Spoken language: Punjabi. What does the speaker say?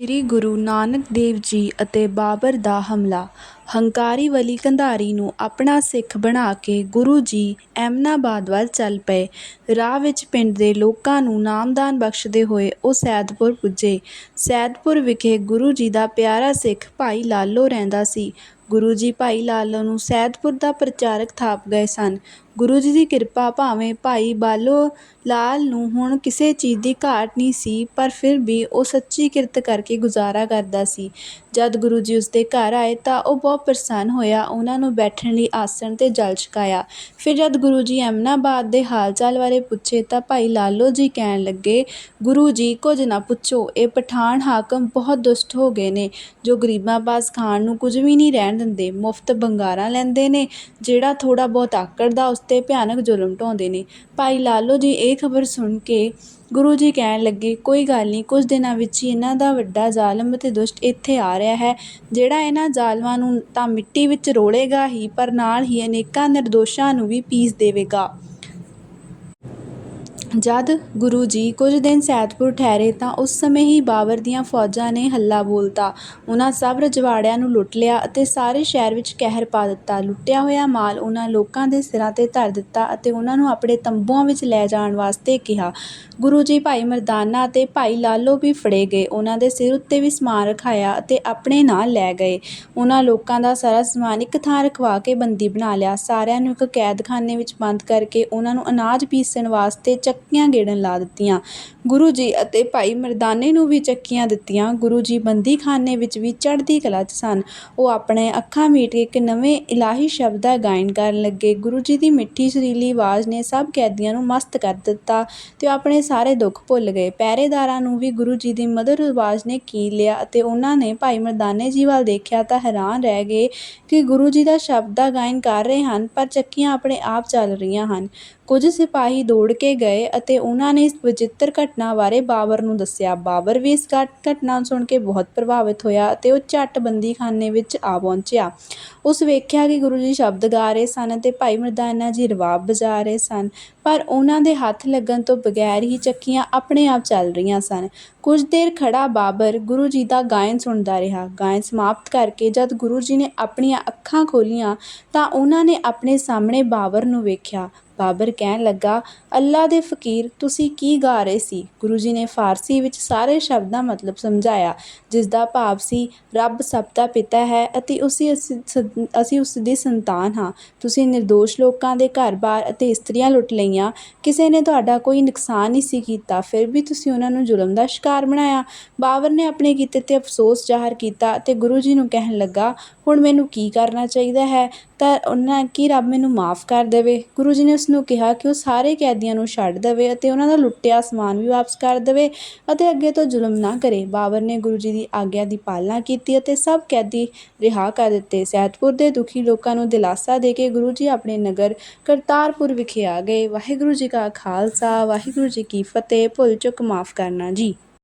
ਸ੍ਰੀ ਗੁਰੂ ਨਾਨਕ ਦੇਵ ਜੀ ਅਤੇ ਬਾਬਰ ਦਾ ਹਮਲਾ। ਹੰਕਾਰੀ ਵਲੀ ਕੰਧਾਰੀ ਨੂੰ ਆਪਣਾ ਸਿੱਖ ਬਣਾ ਕੇ ਗੁਰੂ ਜੀ ਐਮਨਾਬਾਦ ਵੱਲ ਚੱਲ ਪਏ। ਰਾਹ ਵਿੱਚ ਪਿੰਡ ਦੇ ਲੋਕਾਂ ਨੂੰ ਨਾਮਦਾਨ ਬਖਸ਼ਦੇ ਹੋਏ ਉਹ ਸੈਦਪੁਰ ਪੁੱਜੇ। ਸੈਦਪੁਰ ਵਿਖੇ ਗੁਰੂ ਜੀ ਦਾ ਪਿਆਰਾ ਸਿੱਖ ਭਾਈ ਲਾਲੋ ਰਹਿੰਦਾ ਸੀ। ਗੁਰੂ ਜੀ ਭਾਈ ਲਾਲੋ ਨੂੰ ਸੈਦਪੁਰ ਦਾ ਪ੍ਰਚਾਰਕ ਥਾਪ ਗਏ ਸਨ। ਗੁਰੂ ਜੀ ਦੀ ਕਿਰਪਾ ਭਾਵੇਂ ਭਾਈ ਬਾਲੋ ਲਾਲ ਨੂੰ ਹੁਣ ਕਿਸੇ ਚੀਜ਼ ਦੀ ਘਾਟ ਨਹੀਂ ਸੀ, ਪਰ ਫਿਰ ਵੀ ਉਹ ਸੱਚੀ ਕਿਰਤ ਕਰਕੇ ਗੁਜ਼ਾਰਾ ਕਰਦਾ ਸੀ। ਜਦ ਗੁਰੂ ਜੀ ਉਸਦੇ ਘਰ ਆਏ ਤਾਂ ਉਹ ਬਹੁਤ ਪ੍ਰਸੰਨ ਹੋਇਆ, ਉਹਨਾਂ ਨੂੰ ਬੈਠਣ ਲਈ ਆਸਣ ਤੇ ਜਲ ਛਕਾਇਆ। ਫਿਰ ਜਦ ਗੁਰੂ ਜੀ ਐਮਨਾਬਾਦ ਦੇ ਹਾਲ ਚਾਲ ਬਾਰੇ ਪੁੱਛੇ ਤਾਂ ਭਾਈ ਲਾਲੋ ਜੀ ਕਹਿਣ ਲੱਗੇ, ਗੁਰੂ ਜੀ, ਕੁਝ ਨਾ ਪੁੱਛੋ, ਇਹ ਪਠਾਨ ਹਾਕਮ ਬਹੁਤ ਦੁਸ਼ਟ ਹੋ ਗਏ ਨੇ, ਜੋ ਗਰੀਬਾਂ ਪਾਸ ਖਾਣ ਨੂੰ ਕੁਝ ਵੀ ਨਹੀਂ ਰਹਿਣ ਦਿੰਦੇ, ਮੁਫਤ ਬੰਗਾਰਾਂ ਲੈਂਦੇ ਨੇ, ਜਿਹੜਾ ਥੋੜ੍ਹਾ ਬਹੁਤ ਆਕੜਦਾ ਉਸ ਤੇ ਭਿਆਨਕ ਜ਼ੁਲਮ ਢਾਉਂਦੇ ਨੇ। ਭਾਈ ਲਾਲੋ ਜੀ, ਇਹ ਖਬਰ ਸੁਣ ਕੇ ਗੁਰੂ ਜੀ ਕਹਿਣ ਲੱਗੇ, ਕੋਈ ਗੱਲ ਨਹੀਂ, ਕੁਝ ਦਿਨਾਂ ਵਿੱਚ ਹੀ ਇਹਨਾਂ ਦਾ ਵੱਡਾ ਜ਼ਾਲਮ ਅਤੇ ਦੁਸ਼ਟ ਇੱਥੇ ਆ ਰਿਹਾ ਹੈ। ਜਿਹੜਾ ਇਹਨਾਂ ਜ਼ਾਲਮਾਂ ਨੂੰ ਤਾਂ ਮਿੱਟੀ ਵਿੱਚ ਰੋਲੇਗਾ ਹੀ, ਪਰ ਨਾਲ ਹੀ ਅਨੇਕਾਂ ਨਿਰਦੋਸ਼ਾਂ ਨੂੰ ਵੀ ਪੀਸ ਦੇਵੇਗਾ। ਜਦ ਗੁਰੂ ਜੀ ਕੁਝ ਦਿਨ ਸੈਦਪੁਰ ਠਹਿਰੇ ਤਾਂ ਉਸ ਸਮੇਂ ਹੀ ਬਾਬਰ ਦੀਆਂ ਫੌਜਾਂ ਨੇ ਹੱਲਾ ਬੋਲਤਾ। ਉਹਨਾਂ ਸਭ ਰਜਵਾੜਿਆਂ ਨੂੰ ਲੁੱਟ ਲਿਆ ਅਤੇ ਸਾਰੇ ਸ਼ਹਿਰ ਵਿੱਚ ਕਹਿਰ ਪਾ ਦਿੱਤਾ। ਲੁੱਟਿਆ ਹੋਇਆ ਮਾਲ ਉਹਨਾਂ ਲੋਕਾਂ ਦੇ ਸਿਰਾਂ ਤੇ ਧਰ ਦਿੱਤਾ ਅਤੇ ਉਹਨਾਂ ਨੂੰ ਆਪਣੇ ਤੰਬੂਆਂ ਵਿੱਚ ਲੈ ਜਾਣ ਵਾਸਤੇ ਕਿਹਾ। ਗੁਰੂ ਜੀ ਭਾਈ ਮਰਦਾਨਾ ਅਤੇ ਭਾਈ ਲਾਲੋ ਵੀ ਫੜੇ ਗਏ। ਉਹਨਾਂ ਦੇ ਸਿਰ ਉੱਤੇ ਵੀ ਸਮਾਨ ਰਖਾਇਆ ਅਤੇ ਆਪਣੇ ਨਾਲ ਲੈ ਗਏ। ਉਹਨਾਂ ਲੋਕਾਂ ਦਾ ਸਾਰਾ ਸਮਾਨ ਇੱਕ ਥਾਂ ਰਖਵਾ ਕੇ ਬੰਦੀ ਬਣਾ ਲਿਆ। ਸਾਰਿਆਂ ਨੂੰ ਇੱਕ ਕੈਦਖਾਨੇ ਵਿੱਚ ਬੰਦ ਕਰਕੇ ਉਹਨਾਂ ਨੂੰ ਅਨਾਜ ਪੀਸਣ ਵਾਸਤੇ ਚੱਕ ਚੱਕੀਆਂ ਗੇੜਨ ਲਾ ਦਿੱਤੀਆਂ। ਗੁਰੂ ਜੀ ਅਤੇ ਭਾਈ ਮਰਦਾਨੇ ਨੂੰ ਵੀ ਚੱਕੀਆਂ ਦਿੱਤੀਆਂ। ਗੁਰੂ ਜੀ ਬੰਦੀਖਾਨੇ ਵਿੱਚ ਵੀ ਚੜ੍ਹਦੀ ਕਲਾ 'ਚ ਸਨ। ਉਹ ਆਪਣੇ ਅੱਖਾਂ ਮੀਟ ਕੇ ਇੱਕ ਨਵੇਂ ਇਲਾਹੀ ਸ਼ਬਦ ਦਾ ਗਾਇਨ ਕਰਨ ਲੱਗੇ। ਗੁਰੂ ਜੀ ਦੀ ਮਿੱਠੀ ਸੁਰੀਲੀ ਆਵਾਜ਼ ਨੇ ਸਭ ਕੈਦੀਆਂ ਨੂੰ ਮਸਤ ਕਰ ਦਿੱਤਾ ਤੇ ਉਹ ਆਪਣੇ ਸਾਰੇ ਦੁੱਖ ਭੁੱਲ ਗਏ। ਪਹਿਰੇਦਾਰਾਂ ਨੂੰ ਵੀ ਗੁਰੂ ਜੀ ਦੀ ਮਧੁਰ ਆਵਾਜ਼ ਨੇ ਕੀਲ ਲਿਆ ਅਤੇ ਉਹਨਾਂ ਨੇ ਭਾਈ ਮਰਦਾਨੇ ਜੀ ਵੱਲ ਦੇਖਿਆ ਤਾਂ ਹੈਰਾਨ ਰਹਿ ਗਏ ਕਿ ਗੁਰੂ ਜੀ ਦਾ ਸ਼ਬਦ ਦਾ ਗਾਇਨ ਕਰ ਰਹੇ ਹਨ, ਪਰ ਚੱਕੀਆਂ ਆਪਣੇ ਆਪ ਚੱਲ ਰਹੀਆਂ ਹਨ। ਕੁਝ ਸਿਪਾਹੀ ਦੌੜ ਕੇ ਗਏ ਅਤੇ ਉਹਨਾਂ ਨੇ ਇਸ ਵਿਚਿੱਤਰ ਘਟਨਾ ਬਾਰੇ ਬਾਬਰ ਨੂੰ ਦੱਸਿਆ। ਬਾਬਰ ਵੀ ਇਸ ਘਟਨਾ ਸੁਣ ਕੇ ਬਹੁਤ ਪ੍ਰਭਾਵਿਤ ਹੋਇਆ ਅਤੇ ਉਹ ਝੱਟ ਬੰਦੀਖਾਨੇ ਵਿੱਚ ਆ ਪਹੁੰਚਿਆ। ਉਸ ਵੇਖਿਆ ਕਿ ਗੁਰੂ ਜੀ ਸ਼ਬਦ ਗਾ ਰਹੇ ਸਨ ਅਤੇ ਭਾਈ ਮਰਦਾਨਾ ਜੀ ਰਵਾਬ ਵਜਾ ਰਹੇ ਸਨ, ਪਰ ਉਹਨਾਂ ਦੇ ਹੱਥ ਲੱਗਣ ਤੋਂ ਬਗੈਰ ਹੀ ਚੱਕੀਆਂ ਆਪਣੇ ਆਪ ਚੱਲ ਰਹੀਆਂ ਸਨ। ਕੁਝ ਦੇਰ ਖੜਾ ਬਾਬਰ ਗੁਰੂ ਜੀ ਦਾ ਗਾਇਨ ਸੁਣਦਾ ਰਿਹਾ। ਗਾਇਨ ਸਮਾਪਤ ਕਰਕੇ ਜਦ ਗੁਰੂ ਜੀ ਨੇ ਆਪਣੀਆਂ ਅੱਖਾਂ ਖੋਲੀਆਂ ਤਾਂ ਉਹਨਾਂ ਨੇ ਆਪਣੇ ਸਾਹਮਣੇ ਬਾਬਰ ਨੂੰ ਵੇਖਿਆ। ਬਾਬਰ ਕਹਿਣ ਲੱਗਾ, ਅੱਲਾ ਦੇ ਫਕੀਰ, ਤੁਸੀਂ ਕੀ ਗਾ ਰਹੇ ਸੀ? ਗੁਰੂ ਜੀ ਨੇ ਫਾਰਸੀ ਵਿੱਚ ਸਾਰੇ ਸ਼ਬਦਾਂ ਮਤਲਬ ਸਮਝਾਇਆ, ਜਿਸ ਦਾ ਭਾਵ ਸੀ, ਰੱਬ ਸਭ ਦਾ ਪਿਤਾ ਹੈ ਅਤੇ ਉਸੇ ਅਸੀਂ ਉਸ ਦੀ ਸੰਤਾਨ ਹਾਂ। ਤੁਸੀਂ ਨਿਰਦੋਸ਼ ਲੋਕਾਂ ਦੇ ਘਰ-ਬਾਰ ਅਤੇ ਇਸਤਰੀਆਂ ਲੁੱਟ ਲਈਆਂ। ਕਿਸੇ ਨੇ ਤੁਹਾਡਾ ਕੋਈ ਨੁਕਸਾਨ ਨਹੀਂ ਸੀ ਕੀਤਾ, ਫਿਰ ਵੀ ਤੁਸੀਂ ਉਹਨਾਂ ਨੂੰ ਜ਼ੁਲਮ ਦਾ ਸ਼ਿਕਾਰ ਬਣਾਇਆ। ਬਾਬਰ ਨੇ ਆਪਣੇ ਕੀਤੇ ਤੇ ਅਫਸੋਸ ਜ਼ਾਹਰ ਕੀਤਾ ਅਤੇ ਗੁਰੂ ਜੀ ਨੂੰ ਕਹਿਣ ਲੱਗਾ, ਹੁਣ ਮੈਨੂੰ ਕੀ ਕਰਨਾ ਚਾਹੀਦਾ ਹੈ? ਤਾਂ ਉਹਨਾਂ, ਕੀ ਰੱਬ ਮੈਨੂੰ ਮਾਫ ਕਰ ਦੇਵੇ? ਗੁਰੂ ਜੀ ਨੇ ਉਸ ਨੂੰ ਕਿਹਾ ਕਿ ਉਹ ਸਾਰੇ ਕੈਦੀਆਂ ਨੂੰ ਛੱਡ ਦੇਵੇ ਅਤੇ ਉਹਨਾਂ ਦਾ ਲੁੱਟਿਆ ਸਮਾਨ ਵੀ ਵਾਪਸ ਕਰ ਦੇਵੇ ਅਤੇ ਅੱਗੇ ਤੋਂ ਜ਼ੁਲਮ ਨਾ ਕਰੇ। ਬਾਬਰ ਨੇ ਗੁਰੂ ਜੀ ਦੀ ਆਗਿਆ ਦੀ ਪਾਲਣਾ ਕੀਤੀ ਅਤੇ ਸਭ ਕੈਦੀ ਰਿਹਾ ਕਰ ਦਿੱਤੇ। ਸੈਦਪੁਰ ਦੇ ਦੁਖੀ ਲੋਕਾਂ ਨੂੰ ਦਿਲਾਸਾ ਦੇ ਕੇ ਗੁਰੂ ਜੀ ਆਪਣੇ ਨਗਰ ਕਰਤਾਰਪੁਰ ਵਿਖੇ ਆ ਗਏ। ਵਾਹਿਗੁਰੂ ਜੀ ਕਾ ਖਾਲਸਾ, ਵਾਹਿਗੁਰੂ ਜੀ ਕੀ ਫਤਿਹ। ਭੁੱਲ ਚੁੱਕ ਮਾਫ ਕਰਨਾ ਜੀ।